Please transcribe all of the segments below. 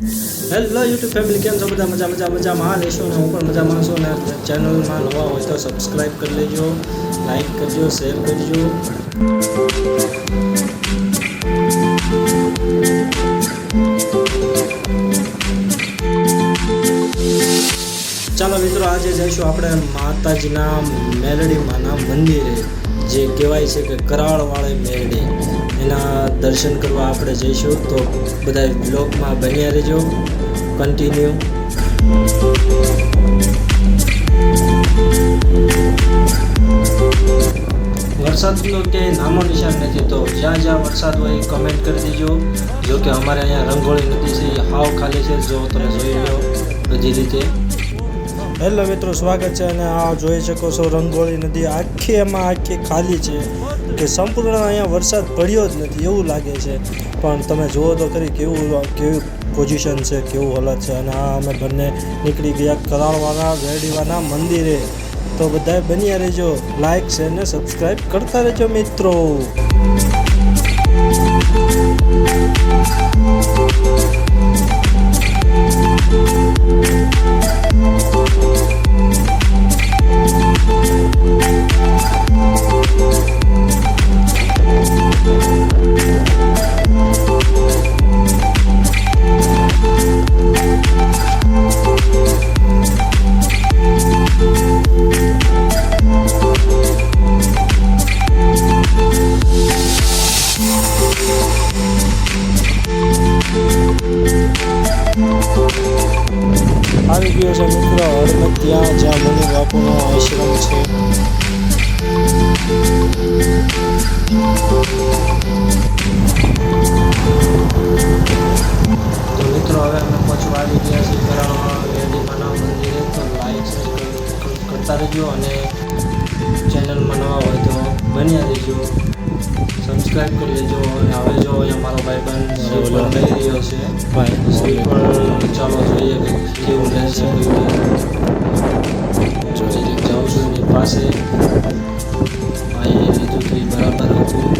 Hello YouTube family કેમ છો? બધા મજા મજા, મજામાં. લેશો ને, હું પણ મજામાં છું ને. ચેનલમાં નવા હોય તો સબસ્ક્રાઈબ કરી લેજો લાઈક કરજો શેર કરજો. ચાલો મિત્રો, આજે જઈશું આપણે માતાજીના મેલડીમાંના મંદિરે. જે કહેવાય છે કે કરાળવાળી મેલડી એના દર્શન કરવા આપણે જઈશું તો બધા બ્લોગમાં બન્યા રહેજો. કન્ટિન્યુ વરસાદનો કે નામો નિશાન નથી તો જ્યાં જ્યાં વરસાદ હોય કમેન્ટ કરી દેજો. જો કે અમારે અહીંયા રંગોળી નદી છે હાવ ખાલી છે, જો તમે જોઈ લો બધી રીતે. હેલો મિત્રો, સ્વાગત છે અને આ જોઈ શકો છો રંગોળી નદી આખી એમાં આખી ખાલી છે કે સંપૂર્ણ અહીંયા વરસાદ પડ્યો જ નથી, એવું લાગે છે. પણ તમે જુઓ તો ખરી કેવું, કેવી પોઝિશન છે, કેવું હાલત છે. અને આ અમે બંને નીકળી ગયા કરાળવાના, વેડીવાના મંદિરે. તો બધાએ બન્યા રહેજો લાઇક શેર ને સબસ્ક્રાઈબ કરતા રહેજો મિત્રો. આવી મિત્રો હવે અમે પહોંચવા આવી ગયા છીએ કરાળવા વેડીમાના મંદિરે. તો લાઈક શેર કરતા રહેજો અને ચેનલમાં નવા હોય તો બન્યા રહેજો. સબસ્ક્રાઈબ કરી લેજો અને હવે જો અહીંયા મારો ભાઈબંધ શ્રીફળ લઈ રહ્યો છે. ભાઈ પણ ચાલો જોઈએ કે કેવું લે પાસે તો એ બરાબર હતું.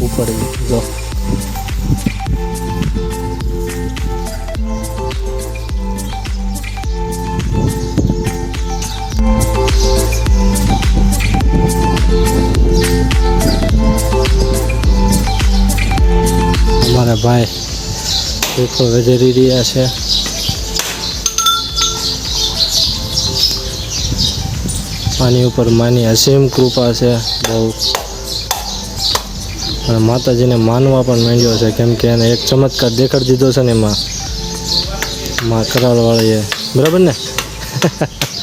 ઉપર જો. અમારા ભાઈ. દેખો વધારી રહ્યા છે. આની ઉપર માની અસીમ કૃપા છે. બહુ. અને માતાજીને માનવા પણ માંડ્યો છે, કેમ કે એને એક ચમત્કાર દેખાડી દીધો છે ને એમાં. માં કરાળવાળીએ. બરાબર ને?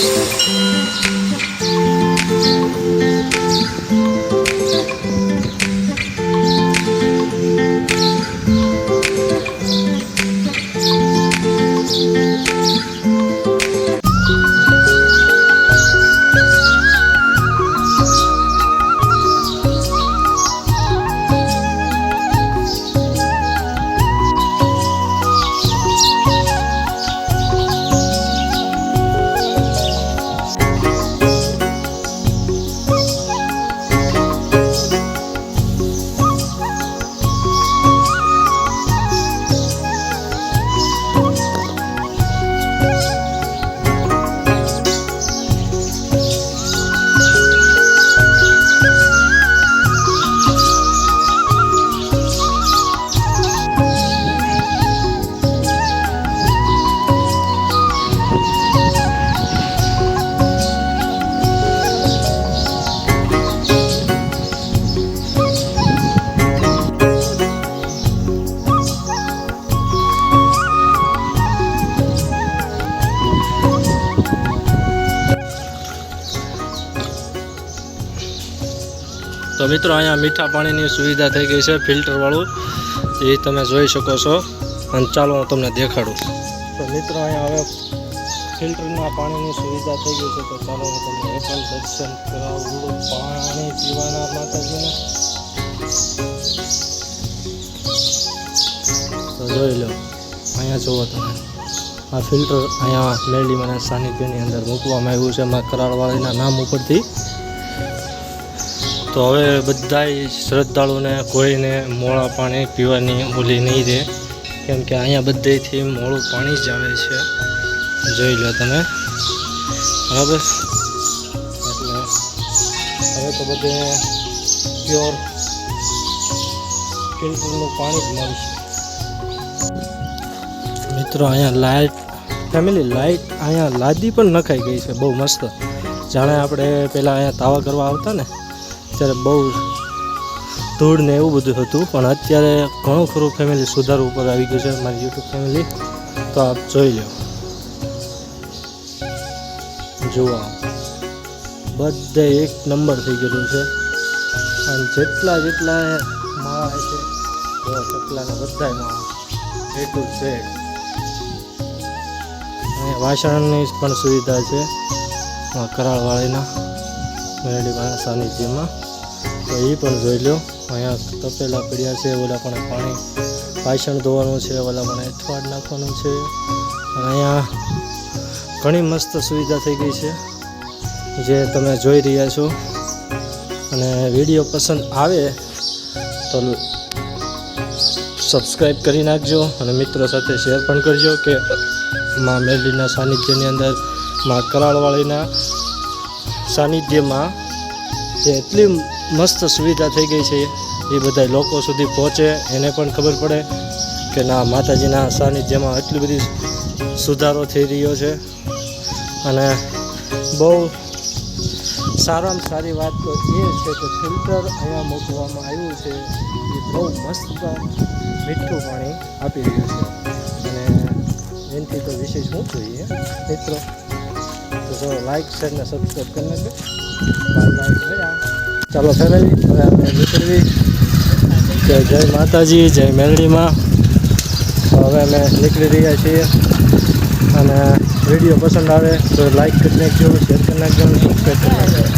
Música તો મિત્રો, અહીંયા મીઠા પાણીની સુવિધા થઈ ગઈ છે, ફિલ્ટરવાળું. એ તમે જોઈ શકો છો. અને ચાલો હું તમને દેખાડું. તો મિત્રો, અહીંયા હવે ફિલ્ટરના પાણીની સુવિધા થઈ ગઈ છે. તો ચાલો હું તમને એ દર્શન પાણી પીવાના માતાજીના. જોઈ લો, અહીંયા જુઓ તમે. આ ફિલ્ટર અહીંયા મેરડીમાંના સાનિધ્યની અંદર મૂકવામાં આવ્યું છે. એમાં કરાળવાળીના નામ ઉપરથી તો હવે બધાય શ્રદ્ધાળુને કોઈને મોળા પાણી પીવાની ભૂલી નહીં રહે કેમ કે અહીંયા બધેથી મોળું પાણી જ આવે છે. જોઈ લો તમે. બરાબર? એટલે હવે તો બધે પ્યોર ફિલ્ટરનું પાણી જ મળશે. મિત્રો, અહીંયા લાઇટ ફેમિલી લાઇટ અહીંયા લાદી પણ નખાઈ ગઈ છે. બહુ મસ્ત. જાણે આપણે પહેલાં અહીંયા તાવા કરવા આવતા ને? ત્યારે બહુ ધૂળ ને એવું બધું હતું. પણ અત્યારે ઘણું ખરું ફેમિલી સુધાર ઉપર આવી ગયું છે મારી યુટ્યુબ ફેમિલી તો આપ જોઈ લો. જુઓ આપ. બધે એક નંબર થઈ ગયેલું છે. અને જેટલા જેટલા માળા છે જો ચકલાના બધા માળા એટલું છે. વાસણની પણ સુવિધા છે. કરાળવાળીના મેરડીમાં સાનિધ્યમાં તો એ પણ જોઈ લો અહીંયા તપેલા પડ્યા છે ઓલા પણ પાણી વાસણ ધોવાનું છે ઓલા પણ અઠવાડ નાખવાનું છે. અને અહીંયા ઘણી મસ્ત સુવિધા થઈ ગઈ છે, જે તમે જોઈ રહ્યા છો. અને વીડિયો પસંદ આવે તો સબસ્ક્રાઈબ કરી નાખજો અને મિત્રો સાથે શેર પણ કરજો કે માં મેલીના સાનિધ્યની અંદર, માં કરાળવાળીના સાનિધ્યમાં જે એટલી મસ્ત સુવિધા થઈ ગઈ છે. એ બધા લોકો સુધી પહોંચે. એને પણ ખબર પડે કે ના, માતાજીના સાનિધ્યમાં એટલી બધી સુધારો થઈ રહ્યો છે. અને બહુ સારામાં સારી વાત તો એ છે કે ફિલ્ટર અહીંયા મૂકવામાં આવ્યું છે. એ બહુ મસ્ત મીઠું પાણી આપી રહ્યું છે. અને એનાથી તો વિશેષ શું જોઈએ. મિત્રો, તો જો લાઈક શેર ને સબસ્ક્રાઈબ કરી નાખજો. બાય બાય મળ્યા. ચાલો ફેમિલી, હવે આપણે નીકળવી કે જય માતાજી, જય મેલડીમાં. હવે અમે નીકળી રહ્યા છીએ. અને વીડિયો પસંદ આવે તો લાઈક કરી નાખજો, શેર કરી નાખજો સબસ્ક્રાઈબ કરી નાખજો.